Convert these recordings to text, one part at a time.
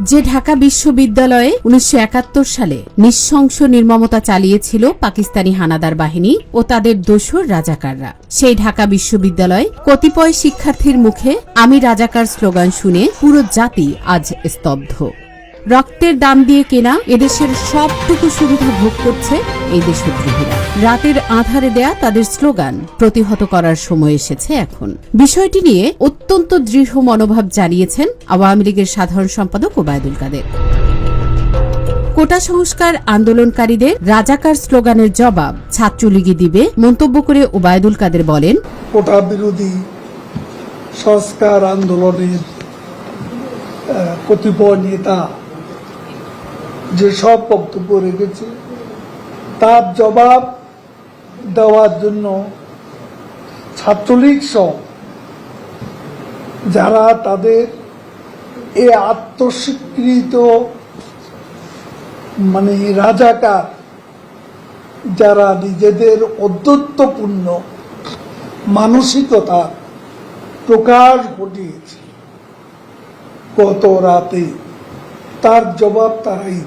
যে ঢাকা বিশ্ববিদ্যালয়ে উনিশশো একাত্তর সালে নিঃশংস নির্মমতা চালিয়েছিল পাকিস্তানি হানাদার বাহিনী ও তাদের দোসর রাজাকাররা। সেই ঢাকা বিশ্ববিদ্যালয়ে কতিপয় শিক্ষার্থীর মুখে আমি রাজাকার স্লোগান শুনে পুরো জাতি আজ স্তব্ধ। রক্তের দাম দিয়ে কেনা এদেশের সবটুকু সুবিধা ভোগ করছে এই দেশদ্রোহীরা। রাতের আধারে দেয়া তাদের স্লোগান, প্রতিহত করার সময় এসেছে এখন। বিষয়টি নিয়ে অত্যন্ত দৃঢ় মনোভাব জানিয়েছেন আওয়ামী লীগের সাধারণ সম্পাদক ওবায়দুল কাদের। কোটা সংস্কার আন্দোলনকারীদের রাজাকার স্লোগানের জবাব ছাত্রলীগই দিবে মন্তব্য করে ওবায়দুল কাদের বলেন, কোটা বিরোধী সংস্কার আন্দোলনের কতিপয় নেতা যেসব বক্তব্য রেখেছে, তার জবাব দেওয়ার জন্য ছাত্রলীগ সহ যারা তাদের এ আত্মস্বীকৃত মানে রাজাকার, যারা নিজেদের অদ্যত্বপূর্ণ মানসিকতা প্রকাশ ঘটিয়েছে গত রাতে। তার জবাব তারাই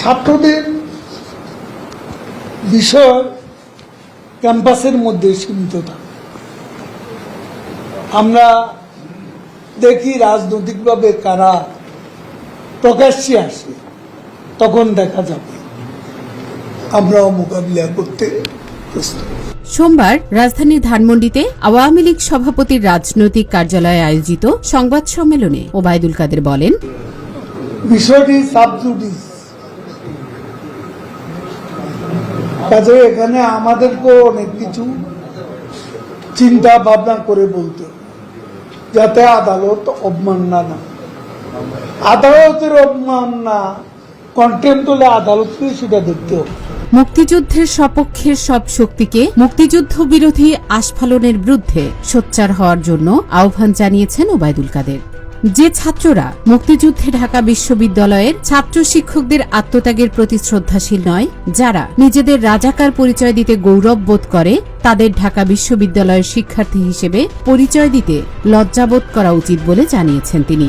ছাত্রদের বিষয় ক্যাম্পাসের মধ্যে সীমিত থাকে। আমরা দেখি রাজনৈতিকভাবে কারা প্রকাশ্যে আসে, তখন দেখা যাবে। আমরাও মোকাবিলা করতে সোমবার রাজধানীর ধানমন্ডিতে আওয়ামী লীগ সভাপতির রাজনৈতিক কার্যালয়ে আয়োজিত সংবাদ সম্মেলনে ওবায়দুল কাদের বলেন, বিষয়টি সাবজুডিস কাজে এখানে আমাদেরকেও অনেক কিছু চিন্তা ভাবনা করে বলতে যাতে আদালত অবমাননা না আদালতের অবমাননা কন্টেম্প হলে আদালতকে সেটা দেখতে হবে। মুক্তিযুদ্ধের সপক্ষের সব শক্তিকে মুক্তিযুদ্ধ বিরোধী আস্ফালনের বিরুদ্ধে সোচ্চার হওয়ার জন্য আহ্বান জানিয়েছেন ওবায়দুল কাদের। যে ছাত্ররা মুক্তিযুদ্ধে ঢাকা বিশ্ববিদ্যালয়ের ছাত্র শিক্ষকদের আত্মত্যাগের প্রতি শ্রদ্ধাশীল নয়, যারা নিজেদের রাজাকার পরিচয় দিতে গৌরব বোধ করে, তাদের ঢাকা বিশ্ববিদ্যালয়ের শিক্ষার্থী হিসেবে পরিচয় দিতে লজ্জাবোধ করা উচিত বলে জানিয়েছেন তিনি।